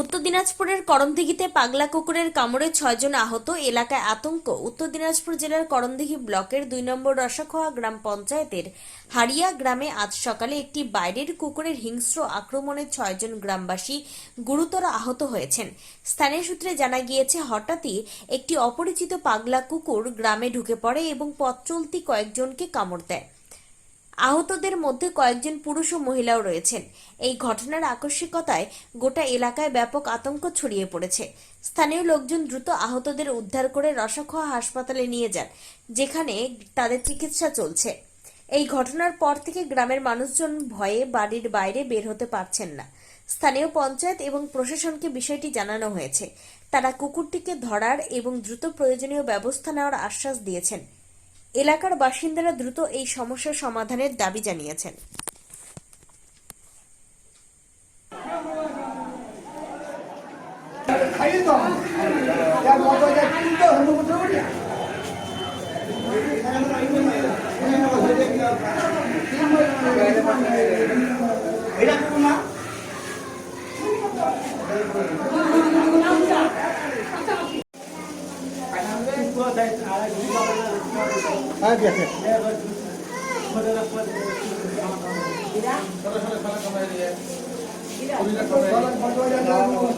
উত্তর দিনাজপুরের করণদিঘিতে পাগলা কুকুরের কামড়ে ছয়জন আহত এলাকায় আতঙ্ক। উত্তর দিনাজপুর জেলার করণদিঘি ব্লকের দুই নম্বর রসাখোয়া গ্রাম পঞ্চায়েতের হারিয়া গ্রামে আজ সকালে একটি বাইরের কুকুরের হিংস্র আক্রমণে ছয়জন গ্রামবাসী গুরুতর আহত হয়েছেন। স্থানীয় সূত্রে জানা গিয়েছে, হঠাৎই একটি অপরিচিত পাগলা কুকুর গ্রামে ঢুকে পড়ে এবং পথ চলতি কয়েকজনকে কামড় দেয়। আহতদের মধ্যে কয়েকজন পুরুষ ও মহিলাও রয়েছেন। এই ঘটনার আকস্মিকতায় গোটা এলাকায় ব্যাপক আতঙ্ক ছড়িয়ে পড়েছে। স্থানীয় লোকজন দ্রুত আহতদের উদ্ধার করে রসাখোয়া হাসপাতালে নিয়ে যান, যেখানে তাদের চিকিৎসা চলছে। এই ঘটনার পর থেকে গ্রামের মানুষজন ভয়ে বাড়ির বাইরে বের হতে পারছেন না। স্থানীয় পঞ্চায়েত এবং প্রশাসনকে বিষয়টি জানানো হয়েছে। তারা কুকুরটিকে ধরার এবং দ্রুত প্রয়োজনীয় ব্যবস্থা নেওয়ার আশ্বাস দিয়েছেন। এলাকার বাসিন্দারা দ্রুত এই সমস্যার সমাধানের দাবি জানিয়েছেন। পারি এটা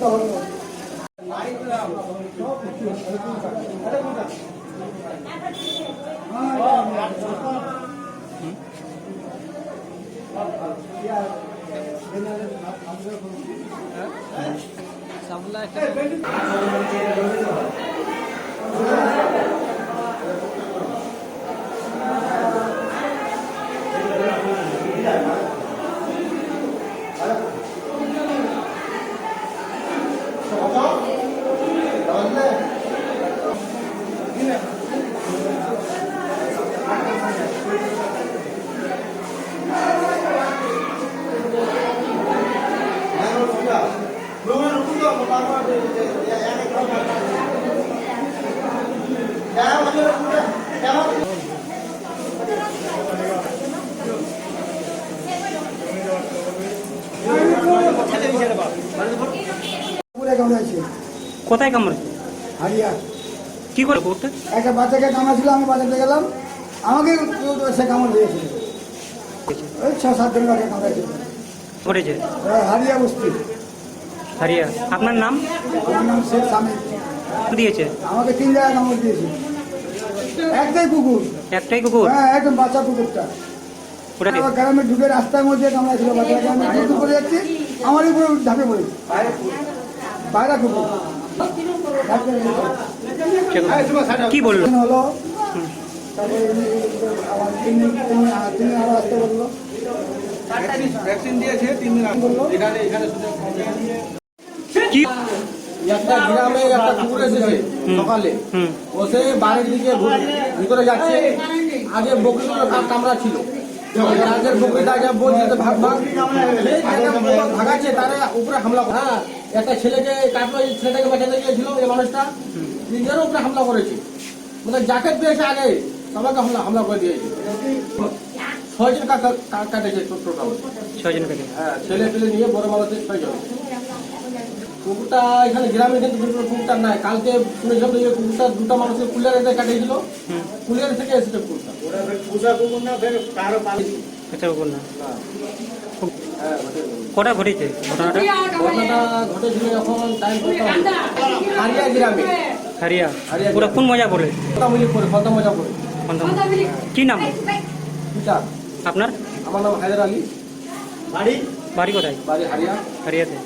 করব কোথায় কামড়েছে হারিয়া। কি করে করতে? একটা বাচ্চাকে কামড়াছিল আমি বাজারে গেলাম। আমাকে সে কামড় দিয়েছিল। ওই ছ সাত দিন আগে ওরা হারিয়া বস্তি। হারিয়া। আপনার নাম? আমার নাম শেখ দিয়েছে। আমাকে তিন জায়গায় কামড় দিয়েছে। একটাই কুকুর। একটাই কুকুর? হ্যাঁ একদম বাচ্চা কুকুরটা। ওটা আমার গ্রামে ঢুকে রাস্তার মধ্যে কামড়াইছিল বাচ্চাকে আমি দুধ করে যাচ্ছি। আমার উপরে ঝাঁপে পড়েছি। বাইরে কুকুর। কি বলল? হলো। তারপরে আমার তিন তিন তিন আরও আসতে বলল। ভ্যাকসিন দিয়েছে তিন দিন আগে। এখানে এখানে শুধু কি? একটা গ্রামে একটা কুকুর এসেছে সকালে। ও সে বাড়ির দিকে ভিতরে যাচ্ছে। আগে বকরিগুলো কাম কামড়া ছিল আগের বকরিটা আগে বলছে ভাগ ভাগ। ভাগাচ্ছে তারা উপরে হামলা হ্যাঁ একটা ছেলেকে কাটলো এই ছেলেটাকে বাঁচাতে গিয়েছিল এই মানুষটা। নিজের উপরে হামলা করেছে। মানে যাকে পেয়েছে আগে সবাইকে হামলা হামলা করে দিয়েছে। ছয়জন কাটেছে টোটাল ছয়জন হ্যাঁ ছেলে পেলে নিয়ে বড় মানুষের ছয়জন। কুকুরটা এখানে গ্রামে কিন্তু দুটো কুকুরটা নাই। কালকে শুনেছিলাম যে কুকুরটা দুটো মানুষের কুলিয়ার এতে কাটিয়েছিল। কুলিয়ার থেকে এসেছে কুকুরটা। আচ্ছা কুকুর না হ্যাঁ ঘটে। কটা ঘটেছে ঘটনাটা? ঘটনাটা ঘটেছিল যখন টাইম হারিয়া গ্রামে। হারিয়া। হারিয়া। পুরো কোন মজা বলে খতামুলি করে খতামজা করে। কি নাম? পিতা আপনার? আমার নাম হায়দার আলী। বাড়ি? বাড়ি কোথায়? বাড়ি হারিয়া। হারিয়াতে।